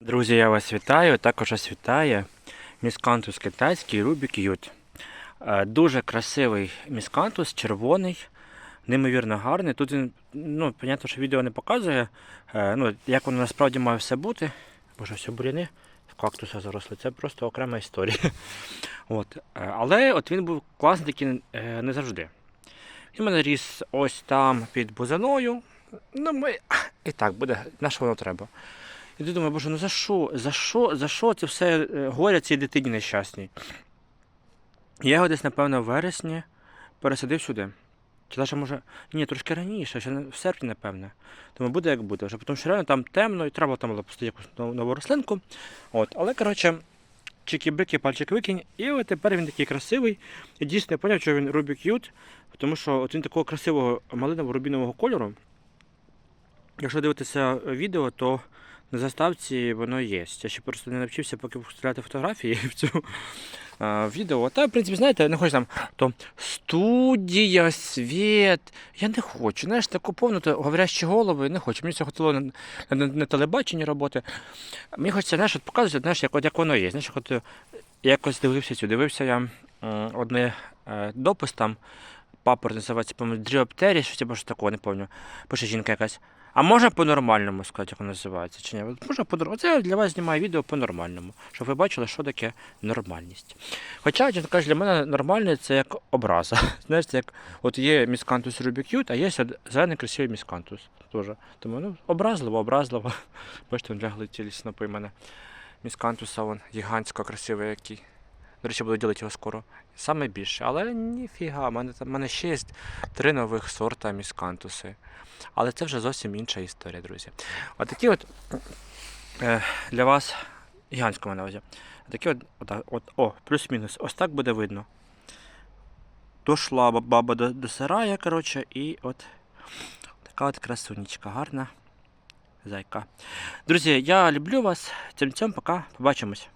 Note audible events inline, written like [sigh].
Друзі, я вас вітаю. Також вас вітає міскантус китайський Rubik Ют. Е, Дуже красивий міскантус, червоний, неймовірно гарний. Тут він, ну, понятно, що відео не показує, е, ну, як воно насправді має все бути. Боже, все буряни в кактуса заросли. Це просто окрема історія. [laughs] От. е, Але от він був класний такий не завжди. Він мене ріс ось там під бузиною. Ну, ми... І так буде, на що воно треба. І ти думаєш, боже, ну за що? За що? За що це все е, горя цій дитині нещасній? Я його десь, напевно, в вересні пересадив сюди. Чи навіть може. Ні, трошки раніше, ще в серпні, напевне. Тому буде як буде. Вже тому що реально там темно і треба там пустити якусь нов- нову рослинку. От. Але, коротше, чики-бики, пальчик викинь. І от тепер він такий красивий. І дійсно я поняв, що він Rubik Ют, тому що от він такого красивого малиново рубінового кольору. Якщо дивитися відео, то на заставці воно є. Я ще просто не навчився поки вставляти фотографії [laughs] в цю а, відео. Та, в принципі, знаєте, не хочу там то студія, світ. Я не хочу. Знаєш, таку повну то говорящі голови, не хочу. Мені це хотіло на, на, на телебаченні роботи. Мені хочеться, знаєш, от показувати, знаєш, як, от, як воно є. Знаєш, от, якось дивився цю, дивився я одне е, допис там, папор називається, по-моєму, Дріоптері, щось або що такого, не пам'ятаю. Пише жінка якась. А можна по-нормальному сказати, як воно називається, чи ні? Можна по Оце я для вас знімаю відео по-нормальному, щоб ви бачили, що таке нормальність. Хоча, чесно кажучи, для мене нормальне це як образа. [laughs] Знаєш, це як от є міскантус Rubik Ют, а є зелений красивий міскантус. Теж. Тому ну, образливо, образливо. [laughs] Бачите, він лягли ті снопи мене. Міскантуса вон гігантсько красивий який. До речі, буду ділити його скоро. Саме більше. Але ніфіга, в мене, мене ще є три нових сорта міскантуси. Але це вже зовсім інша історія, друзі. Отакі от е, для вас гігантського на. Такі от, отак, от, о, плюс-мінус. Ось так буде видно. Дошла баба до, до сарая, коротше, і от така от красунечка, гарна зайка. Друзі, я люблю вас. Цим цьом пока. Побачимось.